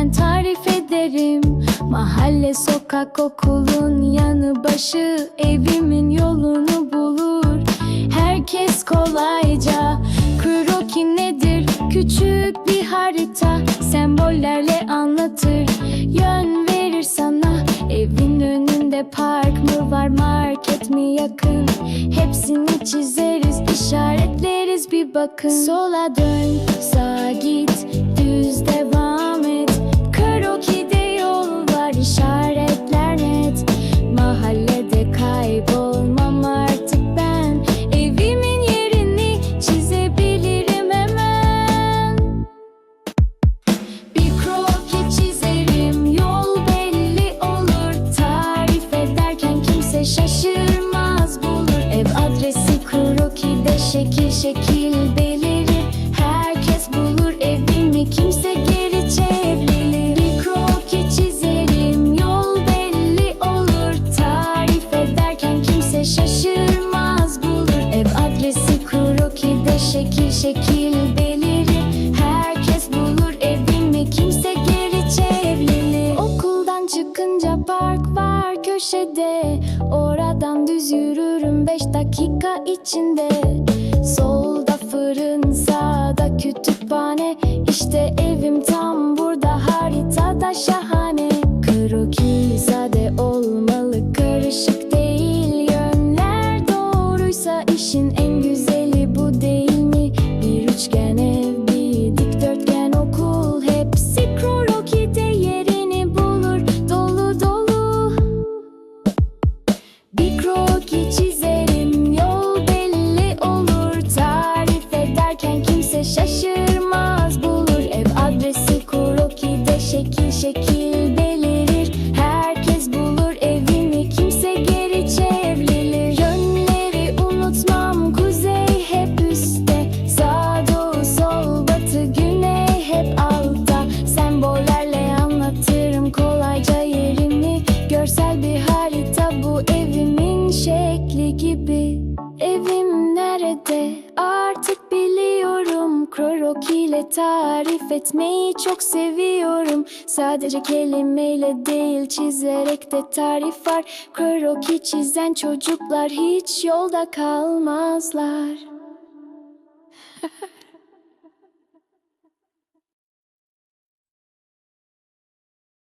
ben tarif ederim. Mahalle sokak okulun yanı başı Evimin yolunu bulur. Herkes kolayca Kroki nedir? Küçük bir harita Sembollerle anlatır. Yön verir sana Evin önünde park mı var market mi yakın? Hepsini çizeriz işaretleriz bir bakın. Sola dön sağa git düz devam şekil şekil belirir Herkes bulur evimi. Kimse geri çevrilir. Bir kroki çizerim. Yol belli olur. Tarif ederken kimse şaşırmaz. Bulur Ev adresi krokide şekil şekil belirir Herkes bulur evimi. Kimse geri çevrilir. Okuldan çıkınca park var köşede. Oradan düz yürürüm beş dakika içinde İşte evim tam burada haritada şahane. Kroki sade olmalı karışık değil. Yönler doğruysa işin en güzeli bu değil mi? Bir üçgen ev, bir dikdörtgen okul. Hepsi kroki'de yerini bulur dolu dolu. Bir kroki gibi. Evim nerede? Artık biliyorum. Kroki ile tarif etmeyi çok seviyorum. Sadece kelimeyle değil çizerek de tarif var. Kroki çizen çocuklar hiç yolda kalmazlar